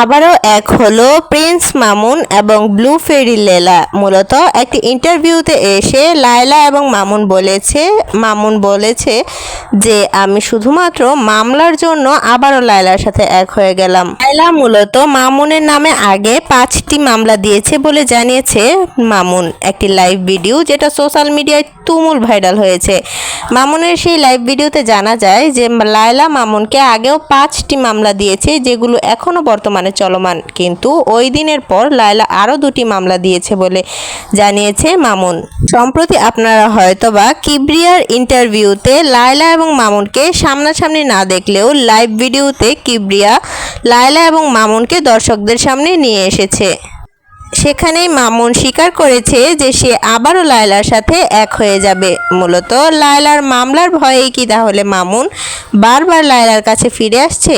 আবারও এক হলো প্রিন্স মামুন এবং ব্লু ফেরি লেলা। মূলত একটি ইন্টারভিউতে এসে লায়লা এবং মামুন বলেছে মামুন বলেছে যে, আমি শুধুমাত্র মামলার জন্য আবারও লায়লার সাথে এক হয়ে গেলাম। লায়লা মূলত মামুনের নামে আগে পাঁচটি মামলা দিয়েছে বলে জানিয়েছে মামুন। একটি লাইভ ভিডিও যেটা সোশ্যাল মিডিয়ায় তুমুল ভাইরাল হয়েছে। মামুনের সেই লাইভ ভিডিওতে জানা যায় যে, লায়লা মামুনকে আগেও পাঁচটি মামলা দিয়েছে, যেগুলো এখনও বর্তমানে চলমান। কিন্তু ওই দিনের পর লায়লা আরও দুটি মামলা দিয়েছে বলে জানিয়েছে মামুন। সম্প্রতি আপনারা হয়তোবা কিবরিয়ার ইন্টারভিউতে লায়লা এবং মামুনকে সামনাসামনি না দেখলেও লাইভ ভিডিওতে কিবরিয়া, লায়লা এবং মামুনকে দর্শকদের সামনে নিয়ে এসেছে। সেখানেই মামুন স্বীকার করেছে যে সে আবারও লায়লার সাথে এক হয়ে যাবে। মূলত লায়লার মামলার ভয়েই কি তাহলে মামুন বারবার লায়লার কাছে ফিরে আসছে?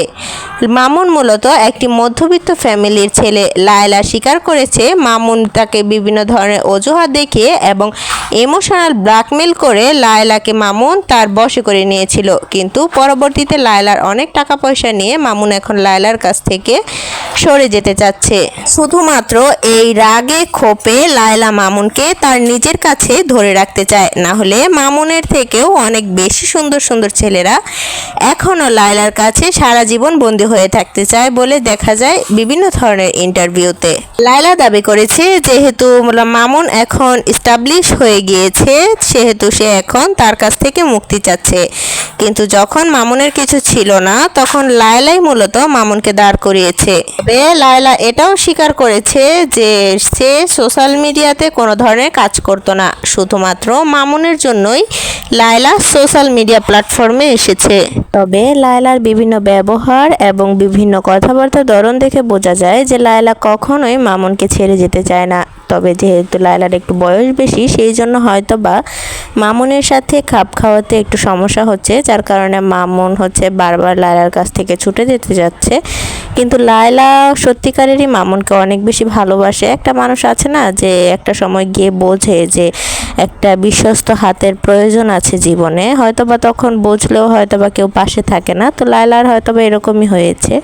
মামুন মূলত একটি মধ্যবিত্ত ফ্যামিলির ছেলে। লায়লা স্বীকার করেছে মামুন তাকে বিভিন্ন ধরনের অজুহাত দেখিয়ে এবং ইমোশনাল ব্ল্যাকমেল করে লায়লাকে মামুন তার বশে করে নিয়েছিল। কিন্তু পরবর্তীতে লায়লার অনেক টাকা পয়সা নিয়ে মামুন এখন লায়লার কাছ থেকে সরে যেতে চাচ্ছে। শুধুমাত্র এই রাগে ক্ষোভে লায়লা মামুনকে তার নিজের কাছে ধরে রাখতে চায়। না হলে মামুনের থেকেও অনেক বেশি সুন্দর সুন্দর ছেলেরা এখনও লায়লার কাছে সারা জীবন বন্দী হয়ে থাকতে চায় বলে দেখা যায় বিভিন্ন ধরনের ইন্টারভিউতে। লায়লা দাবি করেছে, যেহেতু মামুন এখন স্টাবলিশ হয়ে গিয়েছে, সেহেতু সে এখন তার কাছ থেকে মুক্তি চাচ্ছে। কিন্তু যখন মামুনের কিছু ছিল না, তখন লায়লাই মূলত মামুনকে দাঁড় করিয়েছে। তবে লায়লা এটাও স্বীকার করেছে যে সে সোশ্যাল মিডিয়াতে কোনো ধরনের কাজ করতো না। শুধুমাত্র মামুনের জন্যই লায়লা সোশ্যাল মিডিয়া প্ল্যাটফর্মে এসেছে। তবে লায়লার বিভিন্ন ব্যবহার এবং বিভিন্ন কথাবার্তার ধরন দেখে বোঝা যায় যে লায়লা কখনোই মামুনকে ছেড়ে যেতে চায় না। তবে যেহেতু লায়লার একটু বয়স বেশি, সেই জন্য হয়তো বা মামুনের সাথে খাপ খাওয়াতে একটু সমস্যা হচ্ছে, যার কারণে মামুন হচ্ছে বারবার লায়লার কাছ থেকে ছুটে যেতে যাচ্ছে। কিন্তু লায়লা সত্যিকারেরই মামুনকে অনেক বেশি ভালোবাসে। একটা মানুষ আছে না যে একটা সময় গিয়ে বোঝে যে একটা বিশ্বস্ত হাতের প্রয়োজন আছে জীবনে। হয়তোবা তখন বুঝলেও হয়তোবা কেউ পাশে থাকে না। তো লায়লার হয়তোবা এরকমই হয়েছে।